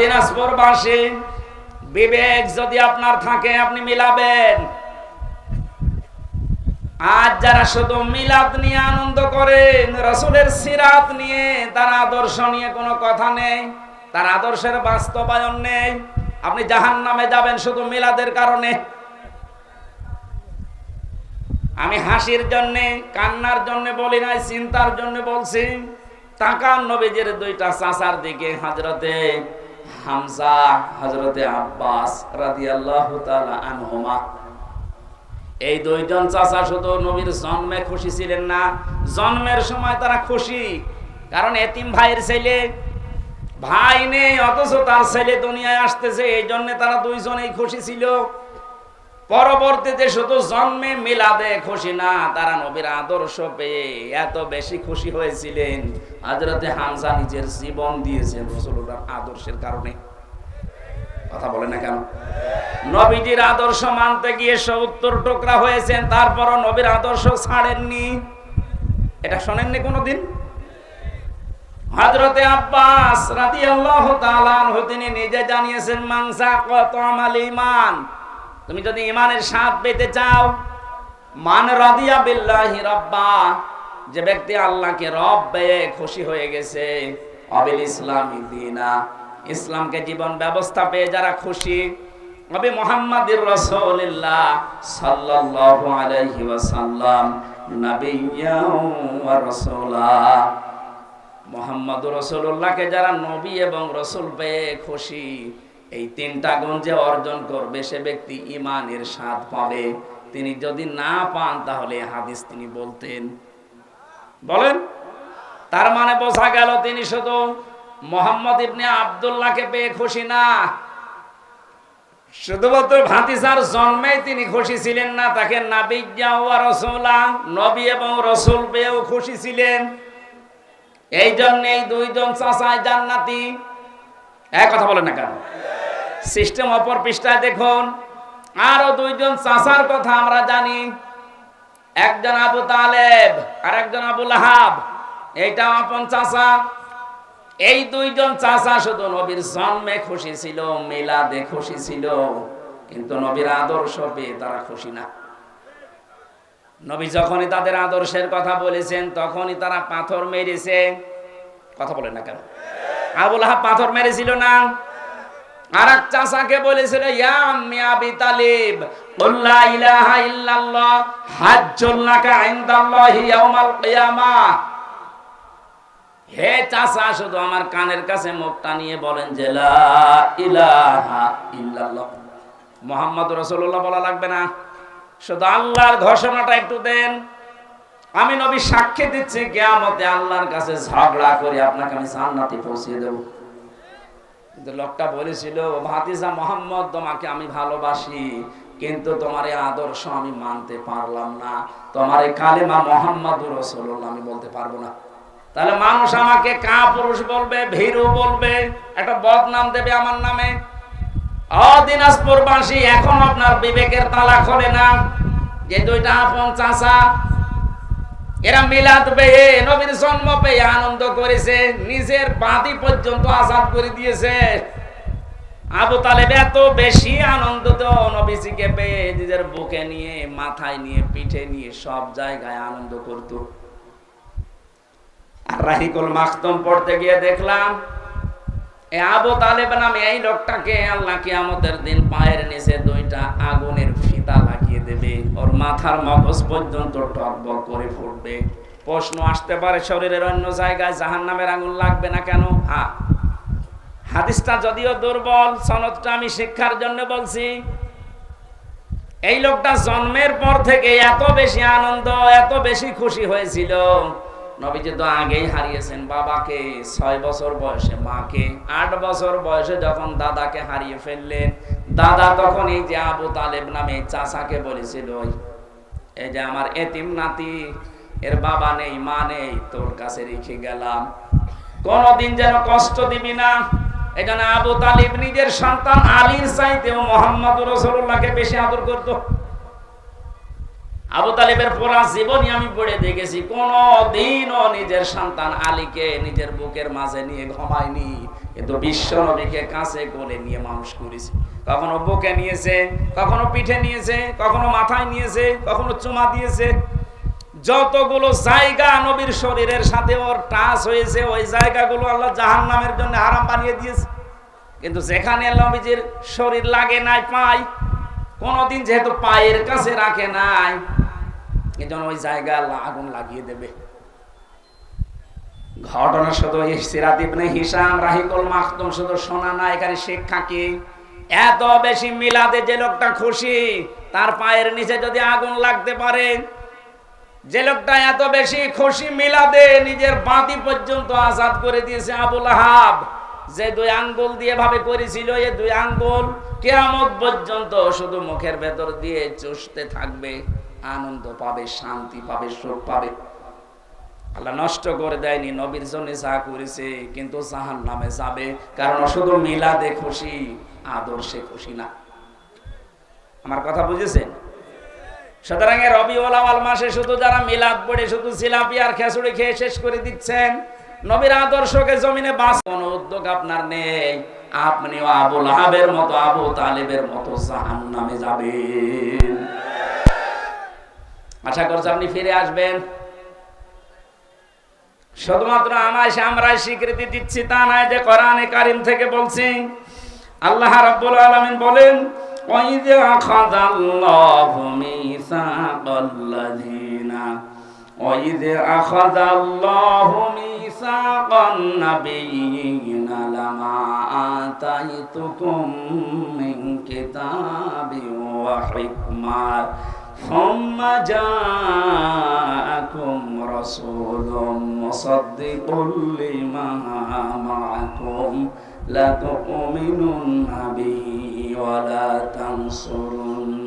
দিনাজপুরবাসী বিবেক যদি আপনার থাকে, আপনি মিলাবেন। আজ যারা শুধু মিলাদ নিয়ে আনন্দ করেন, রসুলের সিরাত নিয়ে, তার আদর্শ নিয়ে কোনো কথা নেই, তার আদর্শের বাস্তবায়ন নেই। আপনি জাহান নামে যাবেন শুধু মিলাদের কারণে। আমি হাসির জন্যে, কান্নার জন্য বলি নাই, চিন্তার জন্য বলছি, তাকান নবীজের দুইটা চাচার দিকে, হজরতে। হামজা হজরতে আব্বাস রাদিয়াল্লাহু আল্লাহ আনহুমা। এই দুইজন চাচা শুধু নবীর জন্মে খুশি ছিলেন না, জন্মের সময় তারা খুশি, কারণ এতিম ভাইয়ের ছেলে, ভাই নেই, অথচ তার ছেলে দুনিয়ায় আসতেছে এই জন্য তারা দুইজনেই খুশি ছিল। পরবর্তীতে শুধু জন্মে মিলাদে খুশি না, তারা নবীর আদর্শ পেয়ে এত বেশি খুশি হয়েছিলেন। হজরতে হামজা নিজের জীবন দিয়েছেন রসুল্লাহ আদর্শের কারণে। কথা বলে না কেন? নবীজির আদর্শ মানতে গিয়ে সত্তর টুকরা হয়েছেন, তারপরও নবীর আদর্শ ছাড়েননি। এটা শোনেননি কোনোদিন? হজরতে আব্বাস রাদিয়াল্লাহু তাআলা তিনি নিজে জানিয়েছেন মাংসা কত আমাল ইমান তুমি যদি ইমানের স্বাদ পেতে চাও, মান রাদিয়া বিল্লাহি রাব্বা, যে ব্যক্তি আল্লাহকে রব পেয়ে খুশি হয়ে গেছে, অবিল ইসলামী দিনা। ইসলামকে জীবন ব্যবস্থা পেয়ে যারা খুশি, নবী মুহাম্মাদুর রাসূলুল্লাহ সাল্লাল্লাহু আলাইহি ওয়াসাল্লাম, নাবিয়্যা ওয়া রাসূলা। মোহাম্মদ রসুল্লাহকে যারা নবী এবং রসুল পেয়ে খুশি এই তিনটা গুণ যে অর্জন করবে সে ব্যক্তি ইমানের স্বাদ পাবে। তিনি যদি না পান, তাহলে হাদিস তিনি বলতেন। বলেন? তার মানে বোঝা গেল তিনি শুধু মোহাম্মদ ইবনে আবদুল্লাহকে পেয়ে খুশি না। শুধুমাত্র ভাতিসার জন্মে তিনি খুশি ছিলেন না, তাকে নাবিজ্ঞা ওয়া রসুলা, নবী এবং রসুল পেয়েও খুশি ছিলেন। এই জন্য এই দুইজন চাচায় জান্নাতি এক কথা বলেন না কেন? সিস্টেম অপর পৃষ্ঠায় দেখুন। আরও দুইজন চাচার কথা আমরা জানি। একজন আবু তালেব আর একজন এইটাও আপন চাচা এই দুইজন চাচা শুধু নবীর জন্মে খুশি ছিল, মিলাদে খুশি ছিল। কিন্তু নবীর আদর্শ পেয়ে তারা খুশি না। নবী যখনই তাদের আদর্শের কথা বলেছেন, তখনই তারা পাথর মেরেছে। কথা বলেন না কেন? আবুল পাথর মেরেছিল না? আর এক বলেছিল তালিব ইলাহা ইল্লাল্লাহ ইনদাল্লাহি ইয়াউমাল হে চাচা, শুধু আমার কানের কাছে মুখটা নিয়ে বলেন যে, লা ইলাহা ইল্লাল্লাহ। মুহাম্মদ রাসূলুল্লাহ বলা লাগবে না। শুধু আল্লাহর ঘোষণাটা একটু দেন। আমি নবী সাক্ষী দিচ্ছি, কেয়ামতে আল্লাহর কাছে ঝগড়া করে আপনাকে আমি জান্নাতে পৌঁছিয়ে দেব। কিন্তু লোকটা বলেছিল ভাতিজা মোহাম্মদ, তোমাকে আমি ভালোবাসি, কিন্তু তোমার এই আদর্শ আমি মানতে পারলাম না। তোমার এই কালেমা মোহাম্মদ রসুল্লাহ আমি বলতে পারব না। তাহলে মানুষ আমাকে কা পুরুষ বলবে, ভীরু বলবে, একটা বদনাম দেবে আমার নামে। অদিনাজপুরবাসী এখন আপনার বিবেকের তালা খোলে না। যে দুইটা আপন চাষা এরা মিলাদ পেয়ে, নবীর জন্ম পেয়ে আনন্দ করেছে, নিজের বাদি পর্যন্ত আজাদ করে দিয়েছে। আবু তালেব এত বেশি আনন্দিত নবীজিকে পেয়ে নিজের বুকে নিয়ে, মাথায় নিয়ে, পিঠে নিয়ে সব জায়গায় আনন্দ করত। আর রাহিকুল মাখতম পড়তে গিয়ে দেখলাম, এ আবু তালেব নামে এই লোকটাকে আল্লাহ কিয়ামতের দিন পায়ের নিচে দুইটা আগুনের লাগিয়ে দেবে ওর মাথার মগজ পর্যন্ত টকবক করে ফুটবে। প্রশ্ন আসতে পারে শরীরের অন্য জায়গায় জাহান নামের আগুন লাগবে না কেন? হ্যাঁ হাদিসটা যদিও দুর্বল, সনদটা আমি শিক্ষার জন্য বলছি। এই লোকটা জন্মের পর থেকে এত বেশি আনন্দ, এত বেশি খুশি হয়েছিল। নবীজি তো আগেই হারিয়েছেন বাবাকে, ছয় বছর বয়সে মাকে, আট বছর বয়সে যখন দাদাকে হারিয়ে ফেললেন দাদা তখন এই যে আবু তালেব নামে চাচাকে বলেছিল এই যে আমার এতিম নাতি, এর বাবা নেই, মা নেই, তোর কাছে রেখে গেলাম। কোনদিন যেন কষ্ট দিবি না। জন্য আবু তালিব নিজের সন্তান আলীর চাইতেও মোহাম্মদ রসুল্লাহকে বেশি আদর করতো। আবু তালিবের পুরা জীবনই আমি পড়ে দেখেছি কোন দিনও নিজের সন্তান আলীকে নিজের বুকের মাঝে নিয়ে ঘুমায়নি। কিন্তু বিশ্ব নবীকে কাছে কোলে নিয়ে মানুষ করেছে। কখনো বুকে নিয়েছে, কখনো পিঠে নিয়েছে, কখনো মাথায় নিয়েছে, কখনো চুমা দিয়েছে। যতগুলো জায়গা নবীর শরীরের সাথে ওর টাচ হয়েছে, ওই জায়গাগুলো আল্লাহ জাহান নামের জন্য হারাম বানিয়ে দিয়েছে। কিন্তু যেখানে নবীজির শরীর লাগে নাই, পাই, কোনদিন যেহেতু পায়ের কাছে রাখে নাই, এজন্য ওই জায়গা আল্লাহ আগুন লাগিয়ে দেবে। ঘটনা শুধু সিরাত ইবনে হিসাম রাহিকুল মাখতুম শুধু শোনা না এখানে শিক্ষা কি? এত বেশি মিলাদে যে লোকটা খুশি, তার পায়ের নিচে যদি আগুন লাগতে পারে, যে লোকটা এত বেশি খুশি মিলাদে নিজের বাতি পর্যন্ত আজাদ করে দিয়েছে আবুল হাব যে দুই আঙ্গুল দিয়ে ভাবে করেছিল এই দুই আঙ্গুল কেয়ামত পর্যন্ত শুধু মুখের ভেতর দিয়ে চষতে থাকবে, আনন্দ পাবে, শান্তি পাবে, সুখ পাবে। আল্লাহ নষ্ট করে দেয়নি, নবীর জন্য যা করেছে, কিন্তু জাহান নামে যাবে। কারণ শুধু মিলাদে খুশি, আদর্শে খুশি না। আমার কথা বুঝেছেন? সুতরাং এর রবিউল আওয়াল মাসে শুধু যারা মিলাদ পড়ে, শুধু জিলাপি আর খেসুড়ি খেয়ে শেষ করে দিচ্ছেন, নবীর আদর্শকে জমিনে বাঁচ কোনো উদ্যোগ আপনার নেই। আপনিও আবুল আহাবের মতো, আবু তালেবের মতো জাহান নামে যাবেন। আশা করছি আপনি ফিরে আসবেন। শুধুমাত্র আমায় আমরাই স্বীকৃতি দিচ্ছি তা নয় যে কোরআনে কারিম থেকে বলছি আল্লাহ রাব্বুল আলামিন বলেন وَإِذْ أَخَذَ اللَّهُ مِيثَاقَ الَّذِينَ وَإِذْ أَخَذَ اللَّهُ مِيثَاقَ النَّبِيِّينَ لَمَا آتَيْتُكُم مِّن كِتَابٍ وَحِكْمَةٍ ثم جاءكم رسول مصدق لما معكم لتؤمنن به ولا تنصرن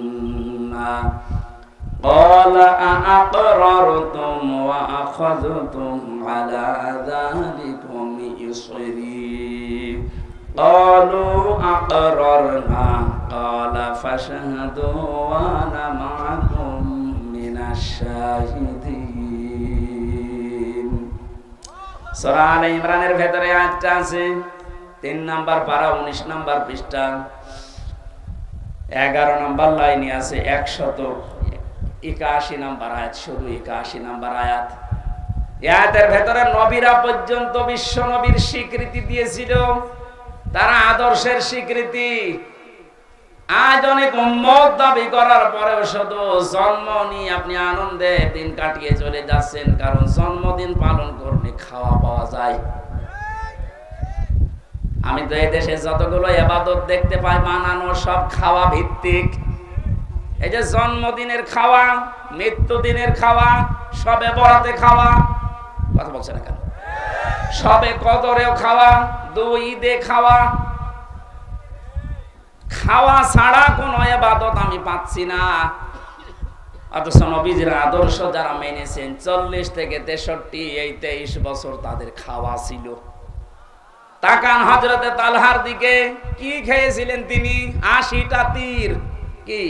قال أأقررتم وأخذتم على ذلكم إصري قالوا أقررنا قال فاشهدوا وأنا معكم من الشاهدين সূরা আলে ইমরানের ভেতরে আয়াতটা আছে তিন নাম্বার পারা উনিশ নাম্বার পৃষ্ঠা এগারো নাম্বার লাইনে আছে একশত একাশি নাম্বার আয়াত শুধু একাশি নাম্বার আয়াত আয়াতের ভেতরে নবীরা পর্যন্ত বিশ্ব নবীর স্বীকৃতি দিয়েছিল তারা আদর্শের স্বীকৃতি। আজ অনেক উম্মত দাবি করার পরেও শুধু জন্ম নিয়ে আপনি আনন্দে দিন কাটিয়ে চলে যাচ্ছেন, কারণ জন্মদিন পালন করলে খাওয়া পাওয়া যায়। আমি তো এই দেশে যতগুলো এবাদত দেখতে পাই, বানানো সব খাওয়া ভিত্তিক। এই যে জন্মদিনের খাওয়া, মৃত্যুদিনের খাওয়া, সবে বরাতে খাওয়া, কথা বলছে না কেন? সবে কদরেও খাওয়া, দুই ঈদে খাওয়া। খাওয়া ছাড়া কোনো এবাদত আমি পাচ্ছি না। অথচ নবীজির আদর্শ যারা মেনেছেন, চল্লিশ থেকে তেষট্টি, এই তেইশ বছর তাদের খাওয়া ছিল। তাকান হজরতে তালহার দিকে, কি খেয়েছিলেন তিনি? আশিটা তীর। কি?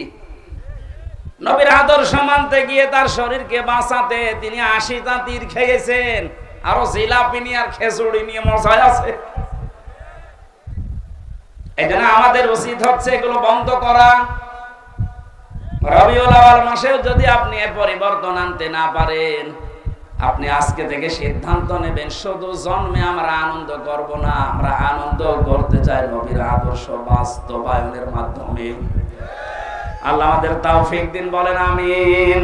নবীর আদর্শ মানতে গিয়ে তার শরীরকে বাঁচাতে তিনি আশিটা তীর খেয়েছেন। আরও জিলাপি নিয়ে আর খেজুড়ি নিয়ে মশাই আছে। এই জন্য আমাদের উচিত হচ্ছে এগুলো বন্ধ করা। রবিউল আওয়াল মাসেও যদি আপনি পরিবর্তন আনতে না পারেন, আপনি আজকে থেকে সিদ্ধান্ত নেবেন, শুধু জন্মে আমরা আনন্দ করব না, আমরা আনন্দ করতে চাই নবীর আদর্শ বাস্তবায়নের মাধ্যমে। আল্লাহ আমাদের তাও দিন বলেন, আমিন।